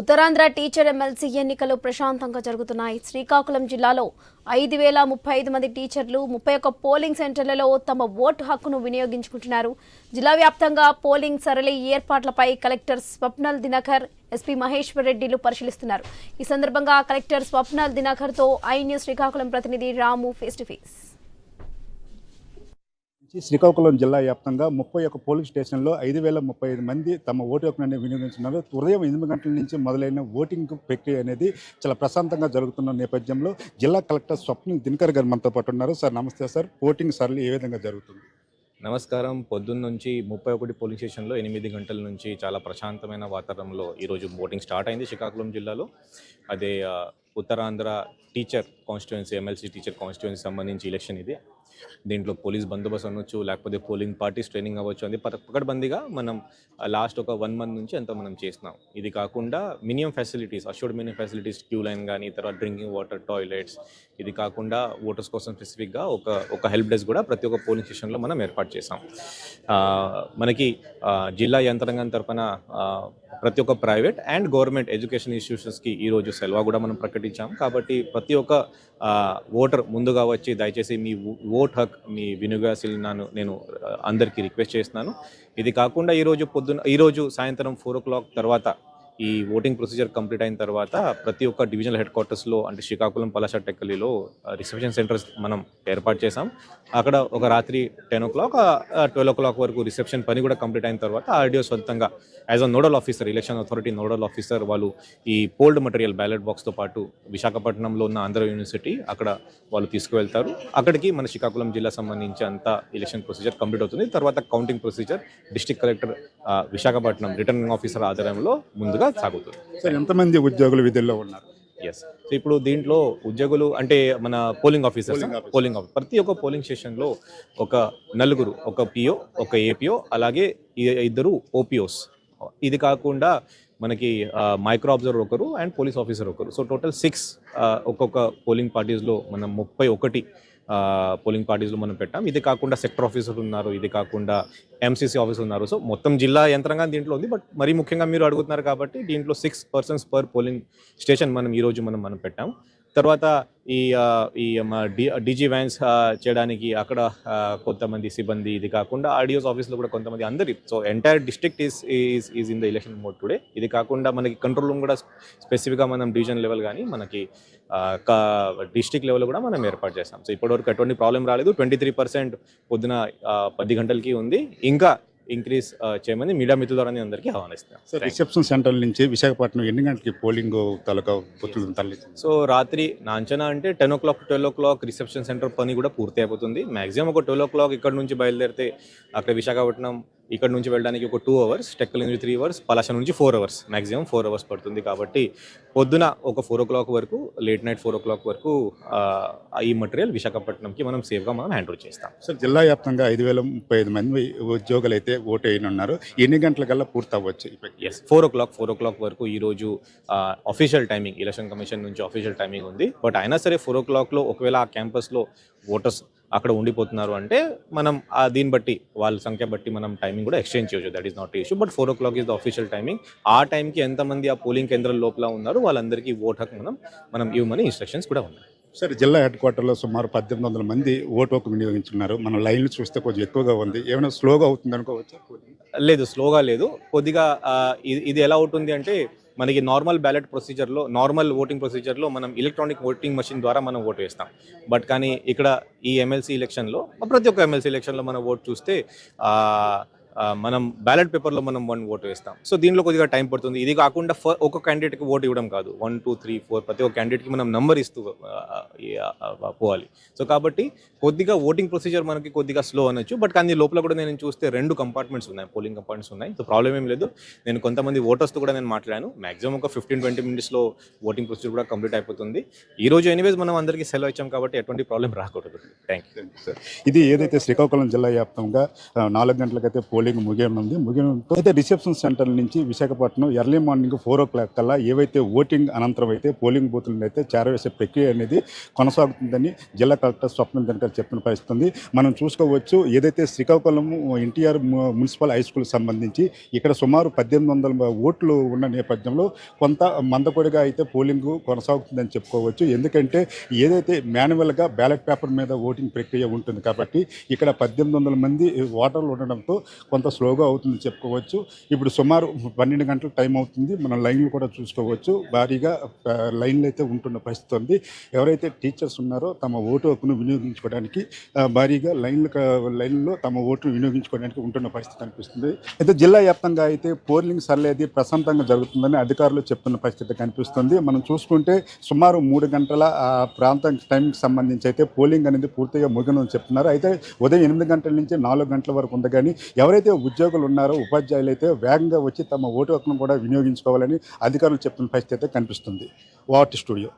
Uttarandhra teacher MLC ఎన్నికలు ప్రశాంతంగా జరుగుతున్నాయి. శ్రీకాకుళం జిల్లాలో ఐదు వేల ముప్పై ఐదు మంది టీచర్లు ముప్పై ఒక్క పోలింగ్ సెంటర్లలో తమ ఓటు హక్కును వినియోగించుకుంటున్నారు. జిల్లా వ్యాప్తంగా పోలింగ్ సరళి ఏర్పాట్లపై కలెక్టర్ స్వప్నల్ దినకర్ ఎస్పీ మహేశ్వర్ రెడ్డిలు పరిశీలిస్తున్నారు. ఈ సందర్భంగా కలెక్టర్ స్వప్నల్ దినకర్తో ఐ న్యూస్ శ్రీకాకుళం ప్రతినిధి Ramu face to face Srikakulam జిల్లా వ్యాప్తంగా ముప్పై ఒక్క పోలింగ్ స్టేషన్లో ఐదు వేల ముప్పై ఐదు మంది తమ ఓటు హక్కును వినియోగించున్నారు. ఉదయం ఎనిమిది గంటల నుంచి మొదలైన ఓటింగ్ ప్రక్రియ అనేది చాలా ప్రశాంతంగా జరుగుతున్న నేపథ్యంలో జిల్లా కలెక్టర్ స్వప్న దినకర్ గారు మనతో పాటు ఉన్నారు. సార్ నమస్తే సార్. ఓటింగ్ సరళి ఏ విధంగా జరుగుతుంది? నమస్కారం. పొద్దున్న నుంచి ముప్పై ఒకటి పోలింగ్ స్టేషన్లో ఎనిమిది గంటల నుంచి చాలా ప్రశాంతమైన వాతావరణంలో ఈరోజు ఓటింగ్ స్టార్ట్ అయింది శ్రీకాకుళం జిల్లాలో. అదే Uttarandhra teacher constituency MLC teacher constituency సంబంధించి ఎలక్షన్ ఇది. దీంట్లో పోలీస్ బందోబస్తు అనొచ్చు లేకపోతే పోలింగ్ పార్టీస్ ట్రైనింగ్ అవ్వచ్చు అది పకడ్బందీగా మనం లాస్ట్ ఒక వన్ మంత్ నుంచి అంత మనం చేస్తున్నాం. ఇది కాకుండా minimum facilities assured minimum facilities queue line కానీ తర్వాత డ్రింకింగ్ వాటర్ టాయిలెట్స్ ఇది కాకుండా ఓటర్స్ కోసం స్పెసిఫిక్గా ఒక ఒక హెల్ప్ డెస్క్ కూడా ప్రతి ఒక్క పోలింగ్ స్టేషన్లో మనం ఏర్పాటు చేసాం మనకి జిల్లా యంత్రాంగం తరపున ప్రతి ఒక్క ప్రైవేట్ అండ్ గవర్నమెంట్ ఎడ్యుకేషన్ ఇన్స్టిట్యూషన్స్కి ఈరోజు సెలవు కూడా మనం ప్రకటించాం. కాబట్టి ప్రతి ఒక్క ఓటర్ ముందుగా వచ్చి దయచేసి మీ ఓ- ఓట్ హక్ మీ వినియోగశీలి నాను నేను అందరికీ రిక్వెస్ట్ చేస్తున్నాను. ఇది కాకుండా ఈరోజు పొద్దున ఈరోజు సాయంత్రం ఫోర్ ఓ క్లాక్ తర్వాత ఈ ఓటింగ్ ప్రొసీజర్ కంప్లీట్ అయిన తర్వాత ప్రతి ఒక్క డివిజనల్ హెడ్ క్వార్టర్స్లో అంటే శ్రీకాకుళం పలాస టెక్కలిలో రిసెప్షన్ సెంటర్స్ మనం ఏర్పాటు చేసాం అక్కడ ఒక రాత్రి ten o'clock twelve o'clock వరకు రిసెప్షన్ పని కూడా కంప్లీట్ అయిన తర్వాత ఆర్డీఓ సొంతంగా as a nodal officer election authority nodal officer వాళ్ళు ఈ పోల్డ్ మెటీరియల్ బ్యాలెట్ బాక్స్తో పాటు విశాఖపట్నంలో ఉన్న ఆంధ్ర యూనివర్సిటీ అక్కడ వాళ్ళు తీసుకువెళ్తారు. అక్కడికి మన శ్రీకాకుళం జిల్లా సంబంధించి అంతా ఎలక్షన్ ప్రొసీజర్ కంప్లీట్ అవుతుంది. తర్వాత counting procedure district collector Visakhapatnam returning officer ఆధ్వర్యంలో ముందుగా సాగుతుంది. సార్ ఎంతమంది ఉద్యోగులు విధుల్లో ఉన్నారు? ఎస్ సో ఇప్పుడు దీంట్లో ఉద్యోగులు అంటే మన పోలింగ్ ఆఫీసర్స్. పోలింగ్ ఆఫీసర్ ప్రతి ఒక్క పోలింగ్ స్టేషన్లో ఒక నలుగురు ఒక పిఓ ఒక ఏపీఓ అలాగే ఇద్దరు ఓపీఓస్. ఇది కాకుండా మనకి మైక్రో అబ్జర్వర్ ఒకరు అండ్ పోలీస్ ఆఫీసర్ ఒకరు. సో టోటల్ సిక్స్ ఒక్కొక్క పోలింగ్ పార్టీస్లో మనం ముప్పై ఒకటి పోలింగ్ పార్టీస్లో మనం పెట్టాం. ఇది కాకుండా సెక్టర్ ఆఫీసర్లు ఉన్నారు ఇది కాకుండా ఎంసీసీ ఆఫీసర్ ఉన్నారు. సో మొత్తం జిల్లా యంత్రాంగం దీంట్లో ఉంది. బట్ మరీ ముఖ్యంగా మీరు అడుగుతున్నారు కాబట్టి దీంట్లో six persons per polling station మనం ఈరోజు మనం మనం పెట్టాం. తర్వాత ఈ ఈ డి డీజీ వ్యాన్స్ చేయడానికి అక్కడ కొంతమంది సిబ్బంది ఇది కాకుండా ఆడియోస్ ఆఫీస్లో కూడా కొంతమంది అందరి so entire district is is is in the election mode today. ఇది కాకుండా మనకి కంట్రోల్ రూమ్ కూడా స్పెసిఫిక్గా మనం డివిజన్ లెవెల్ కానీ మనకి డిస్ట్రిక్ట్ లెవెల్ కూడా మనం ఏర్పాటు చేస్తాం. సో ఇప్పటివరకు ఎటువంటి ప్రాబ్లం రాలేదు. ట్వంటీ త్రీ పర్సెంట్ పొద్దున పది గంటలకి ఉంది. ఇంకా ఇంక్రీజ్ చేయమని మీడియా మిత్రుల ద్వారా నేను అందరికీ ఆహ్వానిస్తున్నాను సార్ రిసెప్షన్ సెంటర్ నుంచి విశాఖపట్నం ఎన్ని గంటలకి పోలింగ్ తాలూకా బుత్తులు తరలించింది సో రాత్రి నా అంచనా అంటే ten o'clock twelve o'clock reception centre పని కూడా పూర్తి అయిపోతుంది మాక్సిమం ఒక ట్వెల్వ్ ఓ క్లాక్ ఇక్కడ నుంచి బయలుదేరితే అక్కడ విశాఖపట్నం ఇక్కడ నుంచి వెళ్ళడానికి ఒక టూ అవర్స్ టెక్కల నుంచి త్రీ అవర్స్ పలాస నుంచి four hours maximum four hours పడుతుంది కాబట్టి పొద్దున ఒక ఫోర్ ఓ క్లాక్ వరకు late night four o'clock వరకు ఈ మటీరియల్ విశాఖపట్నంకి మనం సేఫ్గా మనం హ్యాండ్ చేస్తాం. సార్ జిల్లా వ్యాప్తంగా ఐదు వేల ముప్పై ఐదు మంది ఉద్యోగులు అయితే ఓటు ఉన్నారు ఎన్ని గంటలకల్లా పూర్తి అవ్వచ్చు ఈ ప్రక్రియ? Yes four o'clock four o'clock వరకు ఈరోజు అఫీషియల్ టైమింగ్ ఎలక్షన్ కమిషన్ నుంచి అఫీషియల్ టైమింగ్ ఉంది. బట్ అయినా సరే ఫోర్ ఓ క్లాక్లో ఒకవేళ ఆ క్యాంపస్లో ఓటర్స్ అక్కడ ఉండిపోతున్నారు అంటే మనం ఆ దీన్ని బట్టి వాళ్ళ సంఖ్య బట్టి మనం టైమింగ్ కూడా ఎక్స్చేంజ్ చేయొచ్చు. That is not issue but four o'clock is the official timing ఆ టైంకి ఎంతమంది ఆ పోలింగ్ కేంద్రం లోపల ఉన్నారు వాళ్ళందరికీ ఓట్ హక్ మనం మనం ఇవ్వమని ఇన్స్ట్రక్షన్స్ కూడా ఉన్నాయి. సరే జిల్లా హెడ్ క్వార్టర్లో సుమారు పద్దెనిమిది వందల మంది ఓటు హక్కు వినియోగించున్నారు. మనం లైన్లు చూస్తే కొంచెం ఎక్కువగా ఉంది. ఏమైనా స్లోగా అవుతుంది అనుకోవచ్చు? లేదు స్లోగా లేదు. కొద్దిగా ఇది ఇది ఎలా ఉంటుంది అంటే మనకి నార్మల్ బ్యాలెట్ ప్రొసీజర్లో నార్మల్ ఓటింగ్ ప్రొసీజర్లో మనం ఎలక్ట్రానిక్ ఓటింగ్ మెషిన్ ద్వారా మనం ఓటు వేస్తాం. బట్ కానీ ఇక్కడ ఈ ఎమ్మెల్సీ ఎలక్షన్లో ప్రతి ఒక్క ఎమ్మెల్సీ ఎలక్షన్లో మనం ఓటు చూస్తే మనం బ్యాలెట్ పేపర్లో మనం వన్ ఓటు వేస్తాం. సో దీనిలో కొద్దిగా టైం పడుతుంది. ఇది కాకుండా ఒక క్యాండిడేట్కి ఓటు ఇవ్వడం కాదు. వన్ టూ త్రీ ఫోర్ ప్రతి ఒక్క క్యాండిడేట్కి మనం నంబర్ ఇస్తూ పోవాలి. సో కాబట్టి కొద్దిగా ఓటింగ్ ప్రొసీజర్ మనకి కొద్దిగా స్లో అనొచ్చు. బట్ కానీ లోపల కూడా నేను చూస్తే రెండు కంపార్ట్మెంట్స్ ఉన్నాయి. పోలింగ్ కంపార్ట్మెంట్స్ ఉన్నాయి. సో ప్రాబ్లం ఏం లేదు. నేను కొంతమంది ఓటర్స్తో కూడా నేను మాట్లాడాను. మాక్సిమం ఒక ఫిఫ్టీన్ ట్వంటీ మినిట్స్లో ఓటింగ్ ప్రొసీజర్ కూడా కంప్లీట్ అయిపోతుంది. ఈ రోజు ఎనీవేస్ మనం అందరికీ సెలవు ఇచ్చాం కాబట్టి ఎటువంటి ప్రాబ్లం రాకూడదు. థ్యాంక్ యూ సార్ ఇది ఏదైతే శ్రీకాకుళం జిల్లా వ్యాప్తంగా నాలుగు గంటలకైతే పోలింగ్ పోలింగ్ ముగియనుంది. ముగియడంతో అయితే రిసెప్షన్ సెంటర్ నుంచి Visakhapatnam early morning four o'clock కల్లా ఏవైతే ఓటింగ్ అనంతరం అయితే పోలింగ్ బూతులను అయితే చేరవేసే ప్రక్రియ అనేది కొనసాగుతుందని జిల్లా కలెక్టర్ స్వప్న దినకర్ చెప్పిన పరిస్థితుంది. మనం చూసుకోవచ్చు ఏదైతే Srikakulam NTR municipal high school సంబంధించి ఇక్కడ సుమారు పద్దెనిమిది వందల ఓట్లు ఉన్న నేపథ్యంలో కొంత మందకొడిగా అయితే పోలింగ్ కొనసాగుతుందని చెప్పుకోవచ్చు. ఎందుకంటే ఏదైతే మాన్యువల్గా బ్యాలెట్ పేపర్ మీద ఓటింగ్ ప్రక్రియ ఉంటుంది కాబట్టి ఇక్కడ పద్దెనిమిది వందల మంది ఓటర్లు ఉండడంతో కొంత స్లోగా అవుతుంది చెప్పుకోవచ్చు. ఇప్పుడు సుమారు పన్నెండు గంటల టైం అవుతుంది. మనం లైన్లు కూడా చూసుకోవచ్చు. భారీగా లైన్లు అయితే ఉంటున్న పరిస్థితి ఉంది. ఎవరైతే టీచర్స్ ఉన్నారో తమ ఓటు హక్కును వినియోగించుకోవడానికి భారీగా లైన్లు లైన్లో తమ ఓటును వినియోగించుకోవడానికి ఉంటున్న పరిస్థితి కనిపిస్తుంది. అయితే జిల్లా వ్యాప్తంగా అయితే పోలింగ్ సర్లేది ప్రశాంతంగా జరుగుతుందని అధికారులు చెప్తున్న పరిస్థితి కనిపిస్తుంది. మనం చూసుకుంటే సుమారు మూడు గంటల ప్రాంతం టైంకి సంబంధించి అయితే పోలింగ్ అనేది పూర్తిగా ముగినని చెప్తున్నారు. అయితే ఉదయం ఎనిమిది గంటల నుంచి నాలుగు గంటల వరకు ఉంది. కానీ ఎవరైతే ఉద్యోగులు ఉన్నారో ఉపాధ్యాయులు అయితే వేగంగా వచ్చి తమ ఓటు హక్కును కూడా వినియోగించుకోవాలని అధికారులు చెప్తున్న పరిస్థితి అయితే కనిపిస్తుంది. What studio?